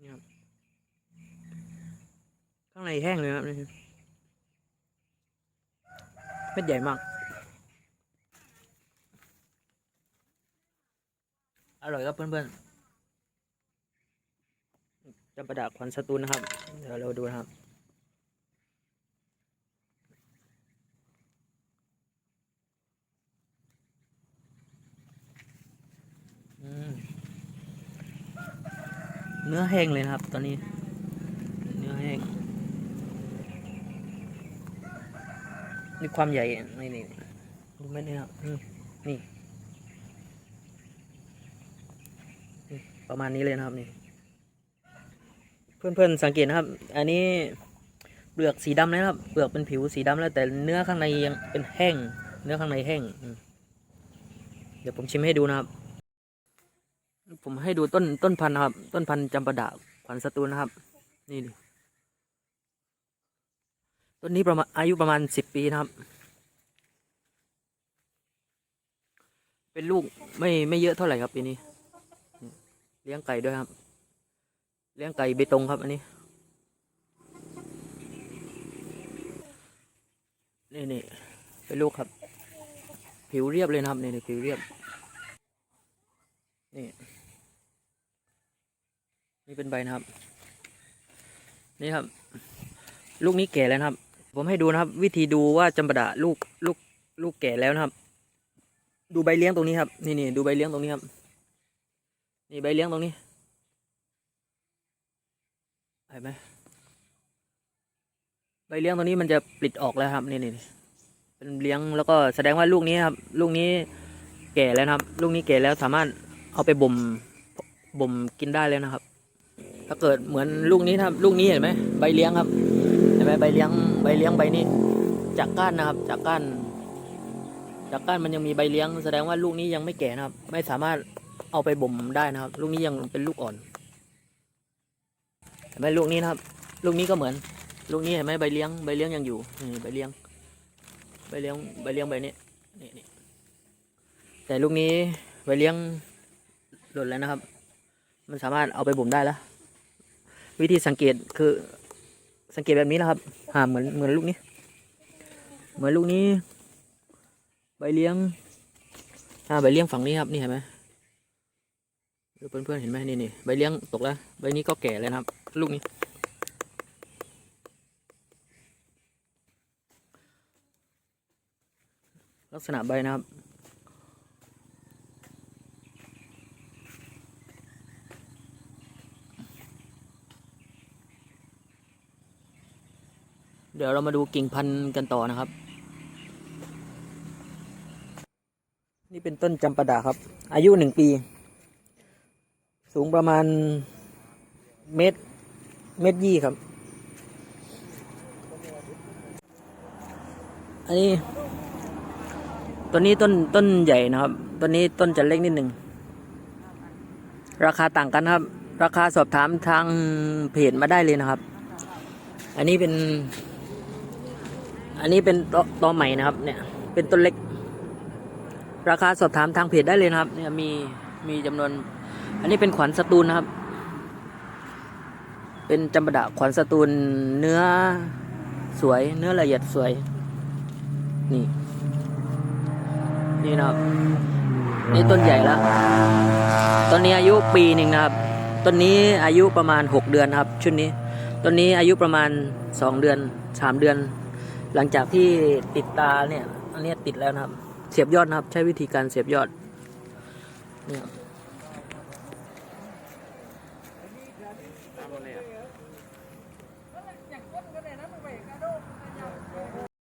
นี่ครับ ข้างในแห้งเลยครับนี่เม็ดใหญ่มาก อร่อยครับเพื่อนๆจำปะดาควันสตูนนะครับ เดี๋ยวเราดูนะครับ เนื้อแห้งเลยนะครับ ตอนนี้ เนื้อแห้งนี่ความใหญ่ นี่นี่ดูไหมเนี่ยครับนี่นี่ ประมาณนี้เลยนะครับนี่ เพื่อนๆ สังเกตนะครับ อันนี้เปลือกสีดำนะครับ เปลือกเป็นผิวสีดำแล้วแต่เนื้อข้างในยังเป็นแห้ง เนื้อข้างในแห้ง เดี๋ยวผมชิมให้ดูนะครับ ผมให้ดูต้นต้นพันธุ์นะครับ ต้นพันธุ์จำปาดะขวัญสตูลนะครับ นี่ดิต้นนี้ประมาณอายุประมาณสิบปีนะครับ เป็นลูกไม่ไม่เยอะเท่าไหร่ครับปีนี้ เลี้ยงไก่ด้วยครับ เลี้ยงไก่เบตงครับอันนี้นี่นี่เป็นลูกครับ ผิวเรียบเลยนะครับนี่นี่ผิวเรียบนี่ นี่เป็นใบนะครับ นี่ครับ ลูกนี้แก่แล้วนะครับ ผมให้ดูนะครับ วิธีดูว่าจำปาดะลูกลูกลูกแก่แล้วนะครับ ดูใบเลี้ยงตรงนี้ครับ นี่นี่ดูใบเลี้ยงตรงนี้ครับ นี่ใบเลี้ยงตรงนี้เห็นไหมใบเลี้ยงตรงนี้มันจะปลิดออกแล้วครับนี่นี่เป็นเลี้ยงแล้วก็แสดงว่าลูกนี้ครับ ลูกนี้แก่แล้วครับ ลูกนี้แก่แล้วสามารถเอาไปบ่มบ่มกินได้แล้วนะครับ ถ้าเกิดเหมือนลูกนี้นะครับลูกนี้เห็นไหมใบเลี้ยงครับเห็นไหมใบเลี้ยงใบเลี้ยงใบนี้ จากก้านนะครับ จากก้านจากก้านมันยังมีใบเลี้ยง แสดงว่าลูกนี้ยังไม่แก่นะครับ ไม่สามารถเอาไปบ่มได้นะครับ ลูกนี้ยังเป็นลูกอ่อนเห็นไหมลูกนี้นะครับ ลูกนี้ก็เหมือน ลูกนี้เห็นไหมใบเลี้ยงใบเลี้ยงยังอยู่นี่ใบเลี้ยงใบเลี้ยงใบเลี้ยงใบนี้นี่นี่แต่ลูกนี้ใบเลี้ยงหล่นแล้วนะครับ มันสามารถเอาไปบ่มได้แล้ว วิธีสังเกตคือสังเกตแบบนี้นะครับหาเหมือนเหมือนลูกนี้ เหมือนลูกนี้ ใบเลี้ยงอ่าใบเลี้ยงฝั่งนี้ครับนี่เห็นไหมเพื่อนๆเห็นไหมนี่นี่ใบเลี้ยงตกแล้วใบนี้ก็แก่แล้วครับ ลูกนี้ ลักษณะใบนะครับ เดี๋ยวเรามาดูกิ่งพันธุ์กันต่อนะครับ นี่เป็นต้นจำปาดาครับ อายุหนึ่งปี สูงประมาณเมตรเมตรยี่ครับ อันนี้ต้นนี้ต้นต้นใหญ่นะครับต้นนี้ต้นจะเล็กนิดหนึ่ง ราคาต่างกันครับ ราคาสอบถามทางเพจมาได้เลยนะครับ อันนี้เป็น อันนี้เป็นตอตอใหม่นะครับ เนี่ย เป็นต้นเล็ก ราคาสอบถามทางเพจได้เลยนะครับ เนี่ยมีมีจำนวน อันนี้เป็นขวัญสตูลนะครับ เป็นจำปาดะขวัญสตูลเนื้อสวย เนื้อละเอียดสวย นี่ นี่นะครับ นี่ต้นใหญ่แล้วต้นนี้อายุปีหนึ่งนะครับต้นนี้อายุประมาณหกเดือนครับ ชุดนี้ต้นนี้อายุประมาณสองเดือนสามเดือน หลังจากที่ติดตาเนี่ย อันนี้ติดแล้วนะครับ เสียบยอดนะครับ ใช้วิธีการเสียบยอด เนี่ย